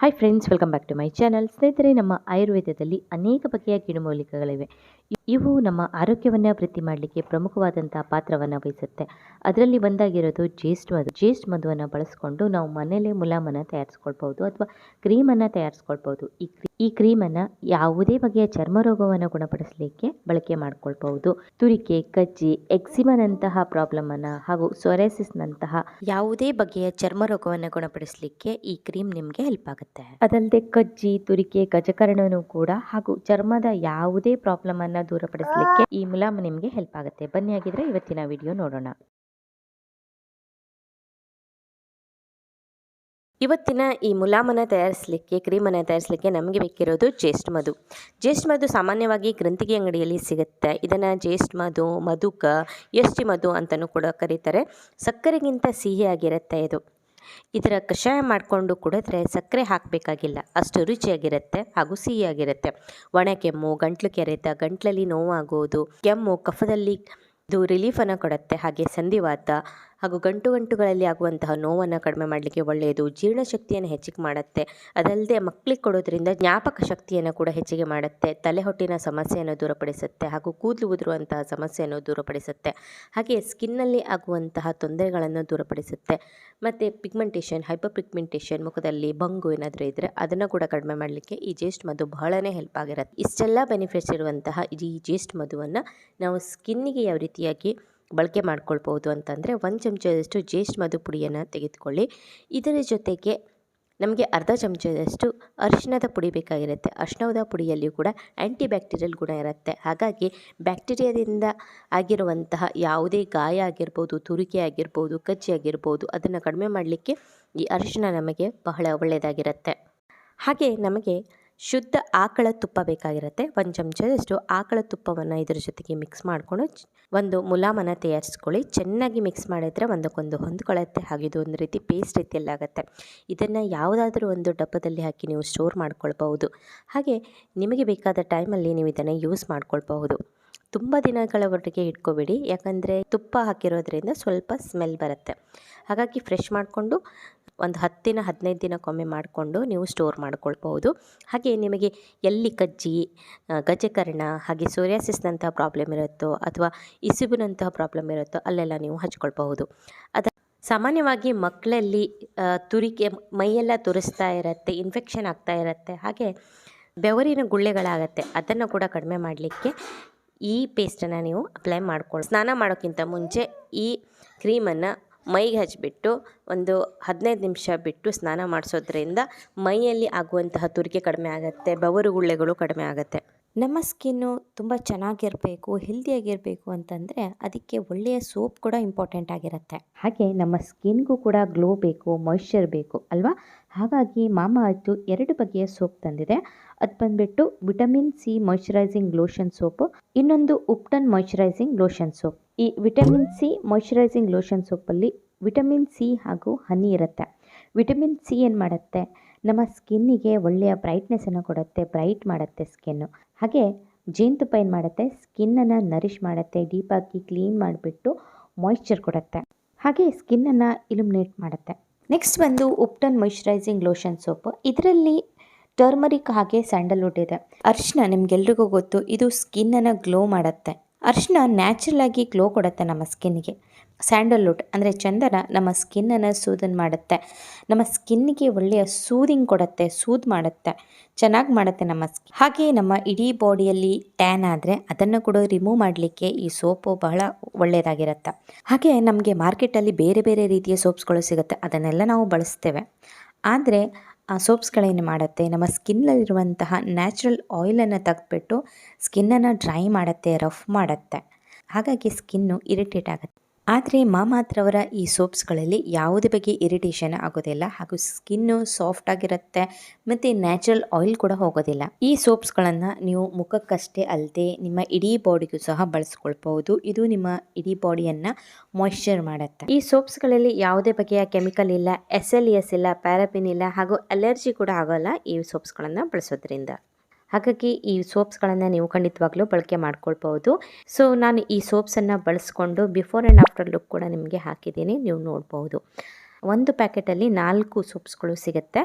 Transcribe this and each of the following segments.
Hi friends welcome back to my channel ಸ್ನೇಹಿತರೆ ನಮ್ಮ ಆಯುರ್ವೇದದಲ್ಲಿ ಅನೇಕ ಬಗೆಯ ಗಿಡಮೂಲಿಕೆಗಳಿವೆ. ಇವು ನಮ್ಮ ಆರೋಗ್ಯವನ್ನು ವೃದ್ಧಿ ಮಾಡಲಿಕ್ಕೆ ಪ್ರಮುಖವಾದಂತಹ ಪಾತ್ರವನ್ನು ವಹಿಸುತ್ತೆ. ಅದರಲ್ಲಿ ಒಂದಾಗಿರೋದು ಜೇಸ್ಟ್ ಮಧು. ಜೇಸ್ಟ್ ಮಧುವನ್ನು ಬಳಸಿಕೊಂಡು ನಾವು ಮನೆಯಲ್ಲೇ ಮುಲಾಮನ್ನು ತಯಾರಿಸ್ಕೊಳ್ಬೋದು ಅಥವಾ ಕ್ರೀಮನ್ನು ತಯಾರಿಸ್ಕೊಳ್ಬೋದು ಈ ಈ ಕ್ರೀಮನ್ನು ಯಾವುದೇ ಬಗೆಯ ಚರ್ಮ ರೋಗವನ್ನು ಗುಣಪಡಿಸಲಿಕ್ಕೆ ಬಳಕೆ ಮಾಡಿಕೊಳ್ಬಹುದು. ತುರಿಕೆ, ಕಜ್ಜಿ, ಎಕ್ಸಿಮನಂತಹ ಪ್ರಾಬ್ಲಮನ್ನು ಹಾಗೂ ಸೊರೆಸಿಸ್ನಂತಹ ಯಾವುದೇ ಬಗೆಯ ಚರ್ಮ ರೋಗವನ್ನು ಗುಣಪಡಿಸಲಿಕ್ಕೆ ಈ ಕ್ರೀಮ್ ನಿಮಗೆ ಹೆಲ್ಪ್ ಆಗುತ್ತೆ. ಅದಲ್ಲದೆ ಕಜ್ಜಿ, ತುರಿಕೆ, ಗಜಕರಣನೂ ಕೂಡ ಹಾಗೂ ಚರ್ಮದ ಯಾವುದೇ ಪ್ರಾಬ್ಲಮ್ ಅನ್ನ ದೂರಪಡಿಸಲಿಕ್ಕೆ ಈ ಮುಲಾಮ ನಿಮಗೆ ಹೆಲ್ಪ್ ಆಗುತ್ತೆ. ಬನ್ನಿ ಆಗಿದ್ರೆ ಇವತ್ತಿನ ವಿಡಿಯೋ ನೋಡೋಣ. ಇವತ್ತಿನ ಈ ಮುಲಾಮನ್ನು ತಯಾರಿಸಲಿಕ್ಕೆ, ಕ್ರೀಮನ್ನು ತಯಾರಿಸಲಿಕ್ಕೆ ನಮಗೆ ಬೇಕಿರೋದು ಜೇಸ್ಟ್ ಮಧು. ಜೇಸ್ಟ್ ಮಧು ಸಾಮಾನ್ಯವಾಗಿ ಗ್ರಂಥಿಗೆ ಅಂಗಡಿಯಲ್ಲಿ ಸಿಗುತ್ತೆ. ಇದನ್ನು ಜೇಸ್ಟ್ ಮಧು, ಮಧುಕ ಎಷ್ಟಿ ಮಧು ಅಂತಲೂ ಕೂಡ ಕರೀತಾರೆ. ಸಕ್ಕರೆಗಿಂತ ಸಿಹಿಯಾಗಿರುತ್ತೆ ಇದು. ಇದರ ಕಷಾಯ ಮಾಡಿಕೊಂಡು ಕುಡಿದ್ರೆ ಸಕ್ಕರೆ ಹಾಕಬೇಕಾಗಿಲ್ಲ. ಅಷ್ಟು ರುಚಿಯಾಗಿರುತ್ತೆ ಹಾಗೂ ಸಿಹಿಯಾಗಿರುತ್ತೆ. ಒಣ ಕೆಮ್ಮು, ಗಂಟ್ಲು ಕೆರೆತ, ಗಂಟ್ಲಲ್ಲಿ ನೋವಾಗೋದು, ಕೆಮ್ಮು ಕಫದಲ್ಲಿ ಇದು ರಿಲೀಫನ್ನು ಕೊಡುತ್ತೆ. ಹಾಗೆ ಸಂಧಿವಾತ ಹಾಗೂ ಗಂಟು ಗಂಟುಗಳಲ್ಲಿ ಆಗುವಂತಹ ನೋವನ್ನು ಕಡಿಮೆ ಮಾಡಲಿಕ್ಕೆ ಒಳ್ಳೆಯದು. ಜೀರ್ಣಶಕ್ತಿಯನ್ನು ಹೆಚ್ಚಿಗೆ ಮಾಡುತ್ತೆ. ಅದಲ್ಲದೆ ಮಕ್ಕಳಿಗೆ ಕೊಡೋದ್ರಿಂದ ಜ್ಞಾಪಕ ಶಕ್ತಿಯನ್ನು ಕೂಡ ಹೆಚ್ಚಿಗೆ ಮಾಡುತ್ತೆ. ತಲೆ ಹೊಟ್ಟಿನ ಸಮಸ್ಯೆಯನ್ನು ದೂರಪಡಿಸುತ್ತೆ ಹಾಗೂ ಕೂದಲು ಉದುರುವಂತಹ ಸಮಸ್ಯೆಯನ್ನು ದೂರಪಡಿಸುತ್ತೆ. ಹಾಗೆ ಸ್ಕಿನ್ನಲ್ಲಿ ಆಗುವಂತಹ ತೊಂದರೆಗಳನ್ನು ದೂರಪಡಿಸುತ್ತೆ. ಮತ್ತು ಪಿಗ್ಮೆಂಟೇಷನ್ ಹೈಪರ್ ಪಿಗ್ಮೆಂಟೇಷನ್ ಮುಖದಲ್ಲಿ ಬಂಗು ಏನಾದರೂ ಇದ್ದರೆ ಅದನ್ನು ಕೂಡ ಕಡಿಮೆ ಮಾಡಲಿಕ್ಕೆ ಈ ಜೇಸ್ಟ್ ಮಧು ಬಹಳನೇ ಹೆಲ್ಪ್ ಆಗಿರುತ್ತೆ. ಇಷ್ಟೆಲ್ಲ ಬೆನಿಫಿಟ್ಸ್ ಇರುವಂತಹ ಈ ಜೇಸ್ಟ್ ಮಧುವನ್ನು ನಾವು ಸ್ಕಿನ್ನಿಗೆ ಯಾವ ರೀತಿಯಾಗಿ ಬಳಕೆ ಮಾಡ್ಕೊಳ್ಬೋದು ಅಂತಂದರೆ ಒಂದು ಚಮಚದಷ್ಟು ಜೇಸ್ಟ್ ಮಧು ಪುಡಿಯನ್ನು ತೆಗೆದುಕೊಳ್ಳಿ. ಇದರ ಜೊತೆಗೆ ನಮಗೆ ಅರ್ಧ ಚಮಚದಷ್ಟು ಅರಿಶಿಣದ ಪುಡಿ ಬೇಕಾಗಿರುತ್ತೆ. ಅರಿಶಿಣದ ಪುಡಿಯಲ್ಲಿಯೂ ಕೂಡ ಆ್ಯಂಟಿ ಬ್ಯಾಕ್ಟೀರಿಯಲ್ ಗುಣ ಇರುತ್ತೆ. ಹಾಗಾಗಿ ಬ್ಯಾಕ್ಟೀರಿಯಾದಿಂದ ಆಗಿರುವಂತಹ ಯಾವುದೇ ಗಾಯ ಆಗಿರ್ಬೋದು, ತುರಿಕೆ ಆಗಿರ್ಬೋದು ಕಜ್ಜಿ ಆಗಿರ್ಬೋದು, ಅದನ್ನು ಕಡಿಮೆ ಮಾಡಲಿಕ್ಕೆ ಈ ಅರಿಶಿಣ ನಮಗೆ ಬಹಳ ಒಳ್ಳೆಯದಾಗಿರುತ್ತೆ ಹಾಗೆ ನಮಗೆ ಶುದ್ಧ ಆಕಳ ತುಪ್ಪ ಬೇಕಾಗಿರುತ್ತೆ. ಒಂದು ಚಮಚದಷ್ಟು ಆಕಳ ತುಪ್ಪವನ್ನು ಇದರ ಜೊತೆಗೆ ಮಿಕ್ಸ್ ಮಾಡಿಕೊಂಡು ಒಂದು ಮುಲಾಮನ ತಯಾರಿಸ್ಕೊಳ್ಳಿ. ಚೆನ್ನಾಗಿ ಮಿಕ್ಸ್ ಮಾಡಿದರೆ ಒಂದಕ್ಕೊಂದು ಹೊಂದ್ಕೊಳ್ಳುತ್ತೆ ಹಾಗೆ ಇದು ಒಂದು ರೀತಿ ಪೇಸ್ಟ್ ರೀತಿಯಲ್ಲಿ ಆಗುತ್ತೆ. ಇದನ್ನು ಯಾವುದಾದ್ರೂ ಒಂದು ಡಬ್ಬದಲ್ಲಿ ಹಾಕಿ ನೀವು ಸ್ಟೋರ್ ಮಾಡ್ಕೊಳ್ಬಹುದು. ಹಾಗೆ ನಿಮಗೆ ಬೇಕಾದ ಟೈಮಲ್ಲಿ ನೀವು ಇದನ್ನು ಯೂಸ್ ಮಾಡ್ಕೊಳ್ಬಹುದು. ತುಂಬ ದಿನಗಳವರೆಗೆ ಇಟ್ಕೋಬೇಡಿ. ಯಾಕಂದರೆ ತುಪ್ಪ ಹಾಕಿರೋದ್ರಿಂದ ಸ್ವಲ್ಪ ಸ್ಮೆಲ್ ಬರುತ್ತೆ. ಹಾಗಾಗಿ ಫ್ರೆಶ್ ಮಾಡಿಕೊಂಡು ಒಂದು ಹತ್ತಿನ ದಿನ ಹದಿನೈದು ದಿನಕ್ಕೊಮ್ಮೆ ಮಾಡಿಕೊಂಡು ನೀವು ಸ್ಟೋರ್ ಮಾಡ್ಕೊಳ್ಬಹುದು. ಹಾಗೆ ನಿಮಗೆ ಎಲ್ಲಿ ಕಜ್ಜಿ ಗಜಕರ್ಣ ಹಾಗೆ ಸೂರ್ಯಾಸಿಸ್ನಂತಹ ಪ್ರಾಬ್ಲಮ್ ಇರುತ್ತೋ ಅಥವಾ ಇಸುಬಿನಂತಹ ಪ್ರಾಬ್ಲಮ್ ಇರುತ್ತೋ ಅಲ್ಲೆಲ್ಲ ನೀವು ಹಚ್ಕೊಳ್ಬಹುದು. ಅದ ಸಾಮಾನ್ಯವಾಗಿ ಮಕ್ಕಳಲ್ಲಿ ತುರಿಕೆ ಮೈಯೆಲ್ಲ ತುರಿಸ್ತಾ ಇರುತ್ತೆ ಇನ್ಫೆಕ್ಷನ್ ಆಗ್ತಾ ಇರುತ್ತೆ, ಹಾಗೆ ಬೆವರಿನ ಗುಳ್ಳೆಗಳಾಗತ್ತೆ, ಅದನ್ನು ಕೂಡ ಕಡಿಮೆ ಮಾಡಲಿಕ್ಕೆ ಈ ಪೇಸ್ಟನ್ನು ನೀವು ಅಪ್ಲೈ ಮಾಡ್ಕೊಳ್ಳಿ ಸ್ನಾನ ಮಾಡೋಕ್ಕಿಂತ ಮುಂಚೆ ಈ ಕ್ರೀಮನ್ನು ಮೈಗೆ ಹಚ್ಚಿಬಿಟ್ಟು ಒಂದು ಹದಿನೈದು ನಿಮಿಷ ಬಿಟ್ಟು ಸ್ನಾನ ಮಾಡಿಸೋದ್ರಿಂದ ಮೈಯಲ್ಲಿ ಆಗುವಂತಹ ತುರಿಕೆ ಕಡಿಮೆ ಆಗುತ್ತೆ ಬೆವರು ಗುಳ್ಳೆಗಳು ಕಡಿಮೆ ಆಗುತ್ತೆ. ನಮ್ಮ ಸ್ಕಿನ್ನು ತುಂಬ ಚೆನ್ನಾಗಿರಬೇಕು, ಹೆಲ್ದಿಯಾಗಿರಬೇಕು ಅಂತಂದರೆ ಅದಕ್ಕೆ ಒಳ್ಳೆಯ ಸೋಪ್ ಕೂಡ ಇಂಪಾರ್ಟೆಂಟ್ ಆಗಿರುತ್ತೆ. ಹಾಗೆ ನಮ್ಮ ಸ್ಕಿನ್ಗೂ ಕೂಡ ಗ್ಲೋ ಬೇಕು ಮಾಯ್ಶ್ಚರ್ ಬೇಕು ಅಲ್ವಾ? ಹಾಗಾಗಿ ಮಾಮ ಅರ್ತು ಎರಡು ಬಗೆಯ ಸೋಪ್ ತಂದಿದೆ. ಅದು ಬಂದುಬಿಟ್ಟು vitamin C moisturising lotion soap, ಇನ್ನೊಂದು ಉಪ್ಟನ್ ಮಾಯ್ಶ್ಚರೈಸಿಂಗ್ ಲೋಷನ್ ಸೋಪ್. ಈ ವಿಟಮಿನ್ ಸಿ ಮಾಯ್ಶ್ಚರೈಸಿಂಗ್ ಲೋಷನ್ ಸೋಪಲ್ಲಿ ವಿಟಮಿನ್ ಸಿ ಹಾಗೂ ಹನಿ ಇರುತ್ತೆ. ವಿಟಮಿನ್ ಸಿ ಏನು ಮಾಡುತ್ತೆ? ನಮ್ಮ ಸ್ಕಿನ್ನಿಗೆ ಒಳ್ಳೆಯ ಬ್ರೈಟ್ನೆಸ್ಸನ್ನು ಕೊಡುತ್ತೆ ಬ್ರೈಟ್ ಮಾಡುತ್ತೆ ಸ್ಕಿನ್ನು. ಹಾಗೆ ಜೇನುತುಪ್ಪ ಏನು ಮಾಡುತ್ತೆ? ಸ್ಕಿನ್ನನ್ನು ನರಿಷ್ ಮಾಡುತ್ತೆ ಡೀಪಾಗಿ ಕ್ಲೀನ್ ಮಾಡಿಬಿಟ್ಟು ಮಾಯ್ಶ್ಚರ್ ಕೊಡುತ್ತೆ. ಹಾಗೆ ಸ್ಕಿನ್ನನ್ನು ಇಲ್ಯುಮಿನೇಟ್ ಮಾಡುತ್ತೆ. ನೆಕ್ಸ್ಟ್ ಬಂದು ಉಪ್ಟನ್ ಮಾಯ್ಶ್ಚರೈಸಿಂಗ್ ಲೋಷನ್ ಸೋಪ್ ಇದರಲ್ಲಿ ಟರ್ಮರಿಕ್ ಹಾಗೆ ಸ್ಯಾಂಡಲ್ವುಡ್ ಇದೆ. ಅರಿಶಿನ ನಿಮ್ಗೆಲ್ರಿಗೂ ಗೊತ್ತು, ಇದು ಸ್ಕಿನ್ನನ್ನು ಗ್ಲೋ ಮಾಡುತ್ತೆ. ಅರಿಶಿನ ನ್ಯಾಚುರಲ್ ಆಗಿ ಗ್ಲೋ ಕೊಡುತ್ತೆ ನಮ್ಮ ಸ್ಕಿನ್ಗೆ ಸ್ಯಾಂಡಲ್ವುಡ್ ಅಂದರೆ ಚಂದನ ನಮ್ಮ ಸ್ಕಿನ್ನನ್ನು ಸೂದನ್ ಮಾಡುತ್ತೆ. ನಮ್ಮ ಸ್ಕಿನ್ನಿಗೆ ಒಳ್ಳೆಯ ಸೂದಿಂಗ್ ಕೊಡುತ್ತೆ ಸೂದ್ ಮಾಡುತ್ತೆ, ಚೆನ್ನಾಗಿ ಮಾಡುತ್ತೆ ನಮ್ಮ ಸ್ಕಿನ್ ಹಾಗೆ ನಮ್ಮ ಇಡೀ ಬಾಡಿಯಲ್ಲಿ ಟ್ಯಾನ್ ಆದರೆ ಅದನ್ನು ಕೂಡ ರಿಮೂವ್ ಮಾಡಲಿಕ್ಕೆ ಈ ಸೋಪು ಬಹಳ ಒಳ್ಳೆಯದಾಗಿರುತ್ತೆ ಹಾಗೆ ನಮಗೆ ಮಾರ್ಕೆಟಲ್ಲಿ ಬೇರೆ ಬೇರೆ ರೀತಿಯ ಸೋಪ್ಸ್ಗಳು ಸಿಗುತ್ತೆ, ಅದನ್ನೆಲ್ಲ ನಾವು ಬಳಸ್ತೇವೆ. ಆದರೆ ಆ ಸೋಪ್ಸ್ಗಳೇನು ಮಾಡುತ್ತೆ? ನಮ್ಮ ಸ್ಕಿನ್ನಲ್ಲಿರುವಂತಹ ನ್ಯಾಚುರಲ್ ಆಯಿಲನ್ನು ತೆಗೆದುಬಿಟ್ಟು ಸ್ಕಿನ್ನನ್ನು ಡ್ರೈ ಮಾಡುತ್ತೆ, ರಫ್ ಮಾಡುತ್ತೆ. ಹಾಗಾಗಿ ಸ್ಕಿನ್ನು ಇರಿಟೇಟ್ ಆಗುತ್ತೆ. ಆದರೆ ಮಾಮಾತ್ರವರ ಈ ಸೋಪ್ಸ್ಗಳಲ್ಲಿ ಯಾವುದೇ ಬಗ್ಗೆ ಇರಿಟೇಷನ್ ಆಗೋದಿಲ್ಲ ಹಾಗೂ ಸ್ಕಿನ್ನು ಸಾಫ್ಟ್ ಆಗಿರುತ್ತೆ ಮತ್ತು ನ್ಯಾಚುರಲ್ ಆಯಿಲ್ ಕೂಡ ಹೋಗೋದಿಲ್ಲ. ಈ ಸೋಪ್ಸ್ಗಳನ್ನು ನೀವು ಮುಖಕ್ಕಷ್ಟೇ ಅಲ್ಲದೆ ನಿಮ್ಮ ಇಡೀ ಬಾಡಿಗೂ ಸಹ ಬಳಸ್ಕೊಳ್ಬಹುದು. ಇದು ನಿಮ್ಮ ಇಡೀ ಬಾಡಿಯನ್ನು ಮಾಯಿಶ್ಚರ್ ಮಾಡುತ್ತೆ. ಈ ಸೋಪ್ಸ್ಗಳಲ್ಲಿ ಯಾವುದೇ ಬಗೆಯ ಕೆಮಿಕಲ್ ಇಲ್ಲ, ಎಸ್ ಎಸ್ ಇಲ್ಲ ಪ್ಯಾರಾಪಿನ್ ಇಲ್ಲ ಹಾಗೂ ಅಲರ್ಜಿ ಕೂಡ ಆಗೋಲ್ಲ ಈ ಸೋಪ್ಸ್ಗಳನ್ನು ಬಳಸೋದ್ರಿಂದ. ಹಾಗಾಗಿ ಈ ಸೋಪ್ಸ್ಗಳನ್ನು ನೀವು ಖಂಡಿತವಾಗ್ಲೂ ಬಳಕೆ ಮಾಡ್ಕೊಳ್ಬಹುದು. ಸೊ ನಾನು ಈ ಸೋಪ್ಸನ್ನು ಬಳಸ್ಕೊಂಡು ಬಿಫೋರ್ ಆ್ಯಂಡ್ ಆಫ್ಟರ್ ಲುಕ್ ಕೂಡ ನಿಮಗೆ ಹಾಕಿದ್ದೀನಿ, ನೀವು ನೋಡ್ಬೋದು ಒಂದು ಪ್ಯಾಕೆಟಲ್ಲಿ ನಾಲ್ಕು ಸೋಪ್ಸ್ಗಳು ಸಿಗುತ್ತೆ.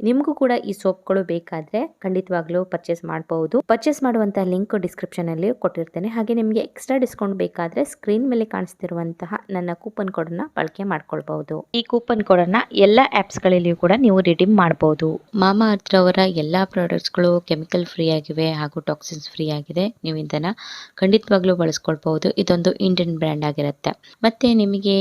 ನಿಮಗೂ ಕೂಡ ಈ ಸೋಪ್ಗಳು ಬೇಕಾದರೆ ಖಂಡಿತವಾಗ್ಲೂ ಪರ್ಚೇಸ್ ಮಾಡಬಹುದು ಪರ್ಚೇಸ್ ಮಾಡುವಂಥ ಲಿಂಕ್ ಡಿಸ್ಕ್ರಿಪ್ಷನಲ್ಲಿ ಕೊಟ್ಟಿರ್ತೇನೆ. ಹಾಗೆ ನಿಮಗೆ ಎಕ್ಸ್ಟ್ರಾ ಡಿಸ್ಕೌಂಟ್ ಬೇಕಾದರೆ ಸ್ಕ್ರೀನ್ ಮೇಲೆ ಕಾಣಿಸ್ತಿರುವಂತಹ ನನ್ನ ಕೂಪನ್ ಕೋಡನ್ನು ಬಳಕೆ ಮಾಡ್ಕೊಳ್ಬಹುದು. ಈ ಕೂಪನ್ ಕೋಡನ್ನು ಎಲ್ಲ ಆ್ಯಪ್ಸ್ಗಳಲ್ಲಿಯೂ ಕೂಡ ನೀವು ರಿಡೀಮ್ ಮಾಡಬಹುದು ಮಾಮಾ ಅರ್ಥ ಅವರ ಎಲ್ಲ ಪ್ರಾಡಕ್ಟ್ಸ್ಗಳು ಕೆಮಿಕಲ್ ಫ್ರೀ ಆಗಿವೆ ಹಾಗೂ ಟಾಕ್ಸಿನ್ಸ್ ಫ್ರೀ ಆಗಿದೆ. ನೀವು ಇದನ್ನು ಖಂಡಿತವಾಗ್ಲೂ ಬಳಸ್ಕೊಳ್ಬಹುದು. ಇದೊಂದು ಇಂಡಿಯನ್ ಬ್ರ್ಯಾಂಡ್ ಆಗಿರುತ್ತೆ. ಮತ್ತು ನಿಮಗೆ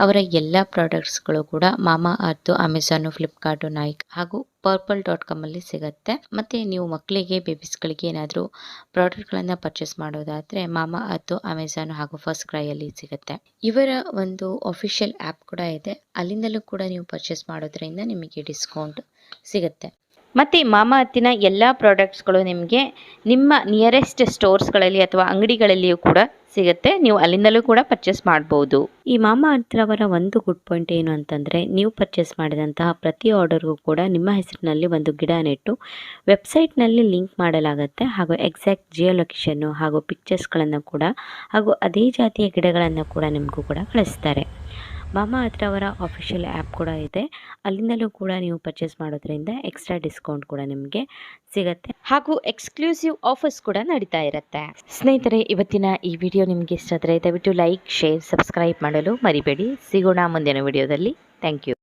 ಅವರ ಎಲ್ಲ ಪ್ರಾಡಕ್ಟ್ಸ್ಗಳು ಕೂಡ ಮಾಮಾ ಅರ್ಥ ಅಮೆಝಾನು ಫ್ಲಿಪ್ಕಾರ್ಟು ಹಾಗೂ ಪರ್ಪಲ್ ಡಾಟ್ ಕಾಮಲ್ಲಿ ಸಿಗುತ್ತೆ. ಮತ್ತು ನೀವು ಮಕ್ಕಳಿಗೆ ಬೇಬೀಸ್ಗಳಿಗೆ ಏನಾದರೂ ಪ್ರಾಡಕ್ಟ್ಗಳನ್ನು ಪರ್ಚೇಸ್ ಮಾಡೋದಾದರೆ ಮಾಮಾ ಅರ್ತು ಅಮೆಝಾನ್ ಹಾಗೂ ಫಸ್ಟ್ ಕ್ರೈಯಲ್ಲಿ ಸಿಗುತ್ತೆ. ಇವರ ಒಂದು ಅಫಿಷಿಯಲ್ ಆ್ಯಪ್ ಕೂಡ ಇದೆ. ಅಲ್ಲಿಂದಲೂ ಕೂಡ ನೀವು ಪರ್ಚೇಸ್ ಮಾಡೋದ್ರಿಂದ ನಿಮಗೆ ಡಿಸ್ಕೌಂಟ್ ಸಿಗುತ್ತೆ. ಮತ್ತು ಮಾಮಾ ಹತ್ತಿನ ಎಲ್ಲ ಪ್ರಾಡಕ್ಟ್ಸ್ಗಳು ನಿಮಗೆ ನಿಮ್ಮ ನಿಯರೆಸ್ಟ್ ಸ್ಟೋರ್ಸ್ಗಳಲ್ಲಿ ಅಥವಾ ಅಂಗಡಿಗಳಲ್ಲಿಯೂ ಕೂಡ ಸಿಗುತ್ತೆ. ನೀವು ಅಲ್ಲಿಂದಲೂ ಕೂಡ ಪರ್ಚೇಸ್ ಮಾಡ್ಬೋದು. ಈ ಮಾಮಾ ಅರ್ಥರವರ ಒಂದು ಗುಡ್ ಪಾಯಿಂಟ್ ಏನು ಅಂತಂದರೆ, ನೀವು ಪರ್ಚೇಸ್ ಮಾಡಿದಂತಹ ಪ್ರತಿ ಆರ್ಡರ್ಗೂ ಕೂಡ ನಿಮ್ಮ ಹೆಸರಿನಲ್ಲಿ ಒಂದು ಗಿಡ ನೆಟ್ಟು ವೆಬ್ಸೈಟ್ನಲ್ಲಿ ಲಿಂಕ್ ಮಾಡಲಾಗುತ್ತೆ. ಹಾಗೂ ಎಕ್ಸಾಕ್ಟ್ ಜಿಯೋ ಲೊಕೇಶನ್ನು ಹಾಗೂ ಪಿಕ್ಚರ್ಸ್ಗಳನ್ನು ಕೂಡ ಹಾಗೂ ಅದೇ ಜಾತಿಯ ಗಿಡಗಳನ್ನು ಕೂಡ ನಿಮಗೂ ಕೂಡ ಕಳಿಸ್ತಾರೆ. ಮಾಮಾ ಹತ್ರ ಅವರ ಅಫಿಷಿಯಲ್ ಆ್ಯಪ್ ಕೂಡ ಇದೆ. ಅಲ್ಲಿಂದಲೂ ಕೂಡ ನೀವು ಪರ್ಚೇಸ್ ಮಾಡೋದ್ರಿಂದ ಎಕ್ಸ್ಟ್ರಾ ಡಿಸ್ಕೌಂಟ್ ಕೂಡ ನಿಮಗೆ ಸಿಗುತ್ತೆ. ಹಾಗೂ ಎಕ್ಸ್ಕ್ಲೂಸಿವ್ ಆಫರ್ಸ್ ಕೂಡ ನಡೀತಾ ಇರುತ್ತೆ. ಸ್ನೇಹಿತರೆ, ಇವತ್ತಿನ ಈ ವಿಡಿಯೋ ನಿಮಗೆ ಇಷ್ಟ ಆದರೆ ದಯವಿಟ್ಟು ಲೈಕ್ ಶೇರ್ ಸಬ್ಸ್ಕ್ರೈಬ್ ಮಾಡಲು ಮರಿಬೇಡಿ. ಸಿಗೋಣ ಮುಂದಿನ ವಿಡಿಯೋದಲ್ಲಿ ಥ್ಯಾಂಕ್ ಯು